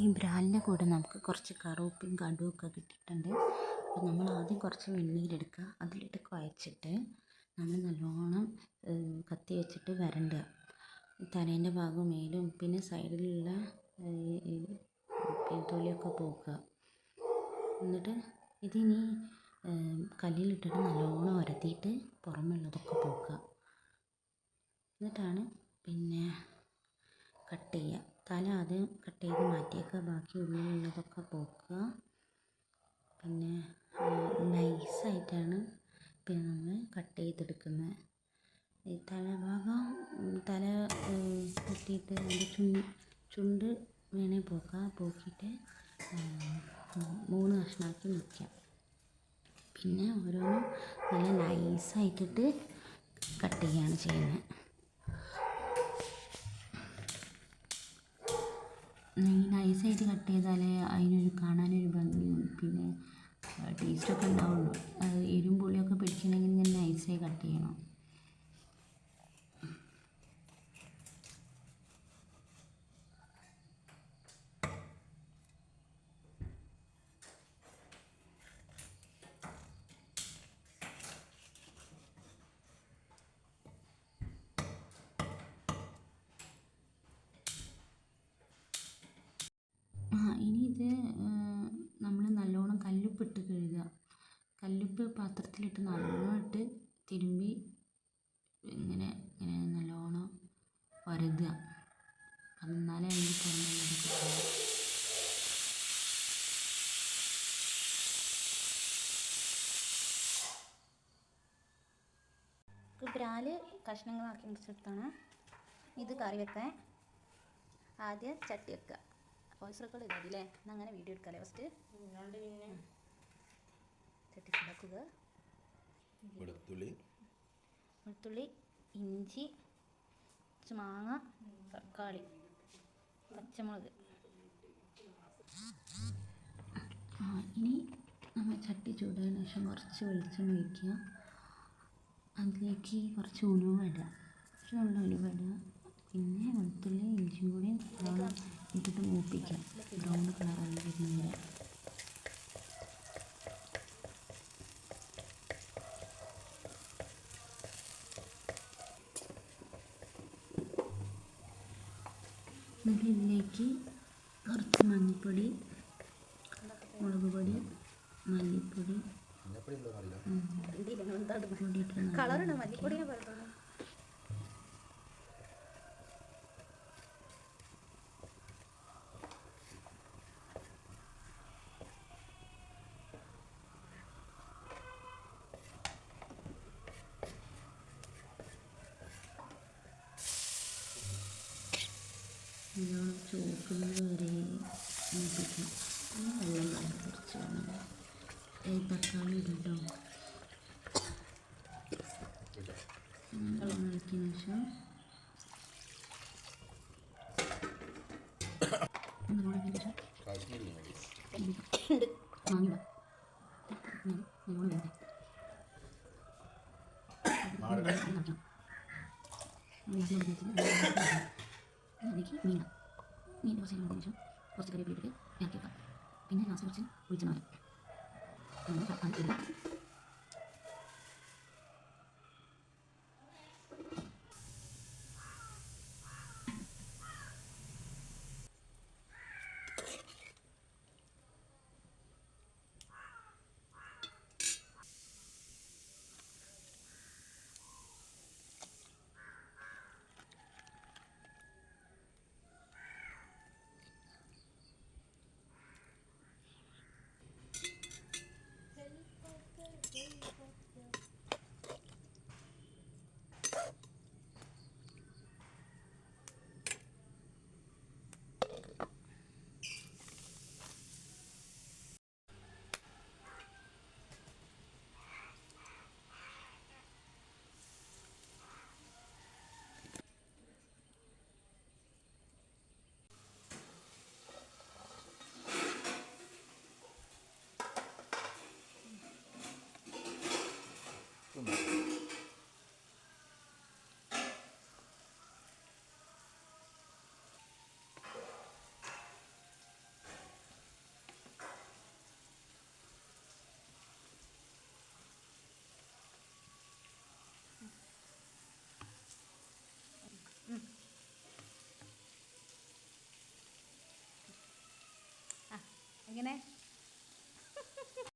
ഈ ബ്രാലിന്റെ കൂടെ നമുക്ക് കുറച്ച് കറുവപ്പും കടുവും ഒക്കെ കിട്ടിയിട്ടുണ്ട്. അപ്പോൾ നമ്മൾ ആദ്യം കുറച്ച് വെണ്ണീരെടുക്കുക അതിലിട്ട് കുഴച്ചിട്ട് നമ്മൾ നല്ലോണം കത്തി വെച്ചിട്ട് വരണ്ടുക തലേന്റെ ഭാഗവും മേലും പിന്നെ സൈഡിലുള്ള തൊലിയൊക്കെ പോക്കുക. എന്നിട്ട് ഇതിനി കല്ലിലിട്ടിട്ട് നല്ലോണം ഉരത്തിയിട്ട് പുറമെയുള്ളതൊക്കെ പോക്കുക. എന്നിട്ടാണ് പിന്നെ കട്ട് ചെയ്യുക. തല അത് കട്ട് ചെയ്ത് മാറ്റിയേക്കുക. ബാക്കി ഉള്ളിലുള്ളതൊക്കെ പോക്കുക. പിന്നെ നൈസായിട്ടാണ് പിന്നെ നമ്മൾ കട്ട് ചെയ്തെടുക്കുന്നത്. ഈ തലഭാഗം തല കുത്തിയിട്ട് അതിന്റെ ചുണ്ട് ചുണ്ട് വേണേൽ പോക്കുക പോക്കിയിട്ട് മൂന്ന് കഷ്ണമാക്കി നിൽക്കാം പിന്നെ ഓരോന്നും നല്ല നൈസായിട്ടിട്ട് കട്ട് ചെയ്യുകയാണ് ചെയ്യുന്നത്. ഈ നൈസായിട്ട് കട്ട് ചെയ്താലേ അതിനൊരു കാണാനൊരു ഭംഗിയും പിന്നെ ടേസ്റ്റൊക്കെ ഉണ്ടാവുള്ളൂ. എരിവും പുളിയൊക്കെ പിടിക്കണമെങ്കിൽ ഇങ്ങനെ നൈസായി കട്ട് ചെയ്യണം ആ ഇനി ഇത് നമ്മൾ നല്ലോണം കല്ലുപ്പിട്ട് കഴുകുക കല്ലുപ്പ് പാത്രത്തിലിട്ട് നല്ലോണമിട്ട് തിരുമ്പി ഇങ്ങനെ ഇങ്ങനെ നല്ലോണം ഒരതുക എന്നാലേ അതിന്റെ പുറമെയുള്ളതൊക്കെ പോകും ബ്രാൽ കഷ്ണങ്ങളാക്കി മുറിച്ചെടുത്താണ്. ഇത് കറി വെക്കാൻ ആദ്യം ചട്ടി വെക്കുക. വോയിസ് റെക്കോർഡ് എന്നാൽ അങ്ങനെ വീഡിയോ എടുക്കാമല്ലേ ഫസ്റ്റ് പിന്നെ ചട്ടി ചൂടാക്കുക വെളുത്തുള്ളി. വെളുത്തുള്ളി ഇഞ്ചി മാങ്ങ തക്കാളി പച്ചമുളക്. ഇനി നമ്മൾ ചട്ടി ചൂടായതിനു ശേഷം കുറച്ച് വെളിച്ചെണ്ണ ഒഴിക്കുക. അതിലേക്ക് കുറച്ച് ഉലുവ ഇടുക. കുറച്ച് നല്ല ഉലുവ ഇടുക. പിന്നെ വെളുത്തുള്ളി ഇഞ്ചിയും കൂടി ഇട്ടിട്ട് മൂപ്പിക്കുക. ബ്രൗൺ കളറായി വരുന്നത് ഇതിലേക്ക് കുറച്ച് മഞ്ഞൾപ്പൊടി മുളക് പൊടി മല്ലിപ്പൊടി മഞ്ഞപ്പൊടി ചുവക്കുന്നത് വരെ മൂപ്പിക്കും വെള്ളം വേണം കുറച്ച് വേണം ഈ തക്കാളി ഇട്ടോ നല്ലോണം ഇളക്കിയതിന് ശേഷം എനിക്ക് മീൻ കുറച്ച് കഴിയുമ്പോൾ ശേഷം കുറച്ച് കറിവേപ്പില ഇട്ടിട്ട് ഇറക്കി വെക്കാം പിന്നെ ലാസ്റ്റ് കുറച്ച് ഒഴിച്ചു നമ്മൾ ഇങ്ങനെ